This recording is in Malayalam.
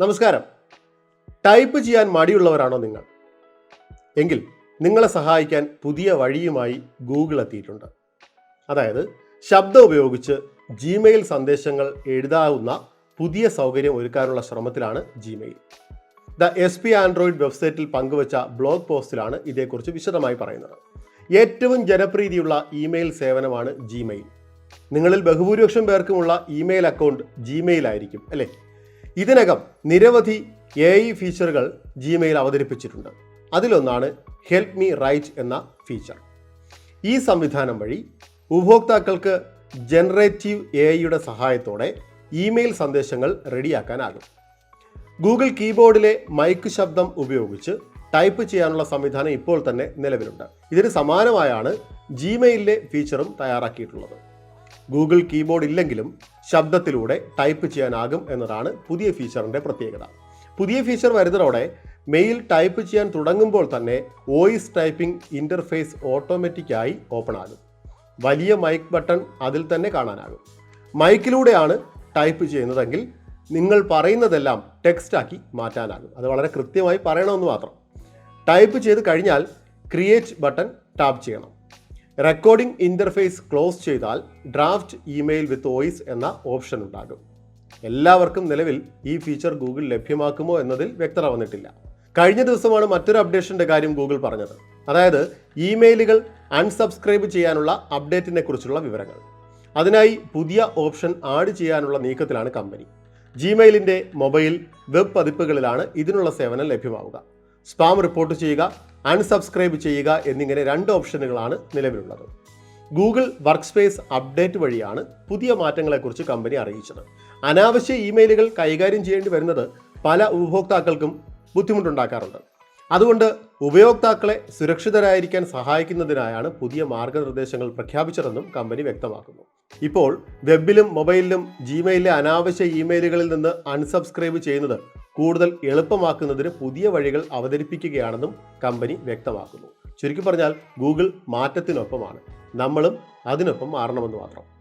നമസ്കാരം. ടൈപ്പ് ചെയ്യാൻ മടിയുള്ളവരാണോ നിങ്ങൾ? എങ്കിൽ നിങ്ങളെ സഹായിക്കാൻ പുതിയ വഴിയുമായി ഗൂഗിൾ എത്തിയിട്ടുണ്ട്. അതായത് ശബ്ദം ഉപയോഗിച്ച് ജിമെയിൽ സന്ദേശങ്ങൾ എഴുതാവുന്ന പുതിയ സൗകര്യം ഒരുക്കാനുള്ള ശ്രമത്തിലാണ് Gmail the S P Android വെബ്സൈറ്റിൽ പങ്കുവച്ച ബ്ലോഗ് പോസ്റ്റിലാണ് ഇതേക്കുറിച്ച് വിശദമായി പറയുന്നത്. ഏറ്റവും ജനപ്രീതിയുള്ള ഇമെയിൽ സേവനമാണ് ജിമെയിൽ നിങ്ങളിൽ ബഹുഭൂരിപക്ഷം പേർക്കുമുള്ള ഇമെയിൽ അക്കൗണ്ട് ജിമെയിൽ ആയിരിക്കും അല്ലേ? ഇതിനകം നിരവധി എ ഐ ഫീച്ചറുകൾ ജിമെയിൽ അവതരിപ്പിച്ചിട്ടുണ്ട്. അതിലൊന്നാണ് ഹെൽപ്പ് മീ റൈറ്റ് എന്ന ഫീച്ചർ ഈ സംവിധാനം വഴി ഉപഭോക്താക്കൾക്ക് ജനറേറ്റീവ് എ ഐയുടെ സഹായത്തോടെ ഇമെയിൽ സന്ദേശങ്ങൾ റെഡിയാക്കാനാകും. ഗൂഗിൾ കീബോർഡിലെ മൈക്ക് ശബ്ദം ഉപയോഗിച്ച് ടൈപ്പ് ചെയ്യാനുള്ള സംവിധാനം ഇപ്പോൾ തന്നെ നിലവിലുണ്ട്. ഇതിന് സമാനമായാണ് ജിമെയിലിലെ ഫീച്ചറും തയ്യാറാക്കിയിട്ടുള്ളത്. ഗൂഗിൾ കീബോർഡ് ഇല്ലെങ്കിലും ശബ്ദത്തിലൂടെ ടൈപ്പ് ചെയ്യാനാകും എന്നതാണ് പുതിയ ഫീച്ചറിന്റെ പ്രത്യേകത. പുതിയ ഫീച്ചർ വരുന്നതോടെ മെയിൽ ടൈപ്പ് ചെയ്യാൻ തുടങ്ങുമ്പോൾ തന്നെ വോയിസ് ടൈപ്പിംഗ് ഇന്റർഫേസ് ഓട്ടോമാറ്റിക്കായി ഓപ്പൺ ആകും വലിയ മൈക്ക് ബട്ടൺ അതിൽ തന്നെ കാണാനാകും. മൈക്കിലൂടെയാണ് ടൈപ്പ് ചെയ്യുന്നതെങ്കിൽ നിങ്ങൾ പറയുന്നതെല്ലാം ടെക്സ്റ്റാക്കി മാറ്റാനാകും. അത് വളരെ കൃത്യമായി പറയണമെന്ന് മാത്രം. ടൈപ്പ് ചെയ്ത് കഴിഞ്ഞാൽ ക്രിയേറ്റ് ബട്ടൺ ടാപ്പ് ചെയ്യണം. റെക്കോർഡിംഗ് ഇന്റർഫേസ് ക്ലോസ് ചെയ്താൽ ഡ്രാഫ്റ്റ് ഇമെയിൽ വിത്ത് വോയിസ് എന്ന ഓപ്ഷൻ ഉണ്ടാകും. എല്ലാവർക്കും നിലവിൽ ഈ ഫീച്ചർ ഗൂഗിൾ ലഭ്യമാക്കുമോ എന്നതിൽ വ്യക്തത വന്നിട്ടില്ല കഴിഞ്ഞ ദിവസമാണ് മറ്റൊരു അപ്ഡേഷന്റെ കാര്യം ഗൂഗിൾ പറഞ്ഞത്. അതായത് ഇമെയിലുകൾ അൺസബ്സ്ക്രൈബ് ചെയ്യാനുള്ള അപ്ഡേറ്റിനെ കുറിച്ചുള്ള വിവരങ്ങൾ. അതിനായി പുതിയ ഓപ്ഷൻ ആഡ് ചെയ്യാനുള്ള നീക്കത്തിലാണ് കമ്പനി ജിമെയിലിന്റെ മൊബൈൽ വെബ് പതിപ്പുകളിലാണ് ഇതിനുള്ള സേവനം ലഭ്യമാവുക. സ്പാം റിപ്പോർട്ട് ചെയ്യുക അൺസബ്സ്ക്രൈബ് ചെയ്യുക എന്നിങ്ങനെ രണ്ട് ഓപ്ഷനുകളാണ് നിലവിലുള്ളത്. ഗൂഗിൾ വർക്ക് സ്പേസ് അപ്ഡേറ്റ് വഴിയാണ് പുതിയ മാറ്റങ്ങളെക്കുറിച്ച് കമ്പനി അറിയിച്ചത്. അനാവശ്യ ഇമെയിലുകൾ കൈകാര്യം ചെയ്യേണ്ടി വരുന്നത് പല ഉപഭോക്താക്കൾക്കും ബുദ്ധിമുട്ടുണ്ടാക്കാറുണ്ട്. അതുകൊണ്ട് ഉപയോക്താക്കളെ സുരക്ഷിതരായിരിക്കാൻ സഹായിക്കുന്നതിനായാണ് പുതിയ മാർഗനിർദ്ദേശങ്ങൾ പ്രഖ്യാപിച്ചതെന്നും കമ്പനി വ്യക്തമാക്കുന്നു. ഇപ്പോൾ വെബിലും മൊബൈലിലും ജിമെയിലിലെ അനാവശ്യ ഇമെയിലുകളിൽ നിന്ന് അൺസബ്സ്ക്രൈബ് ചെയ്യുന്നത് കൂടുതൽ എളുപ്പമാക്കുന്നതിന് പുതിയ വഴികൾ അവതരിപ്പിക്കുകയാണെന്നും കമ്പനി വ്യക്തമാക്കുന്നു. ചുരുക്കി പറഞ്ഞാൽ ഗൂഗിൾ മാറ്റത്തിനൊപ്പമാണ്. നമ്മളും അതിനൊപ്പം മാറണമെന്ന് മാത്രം.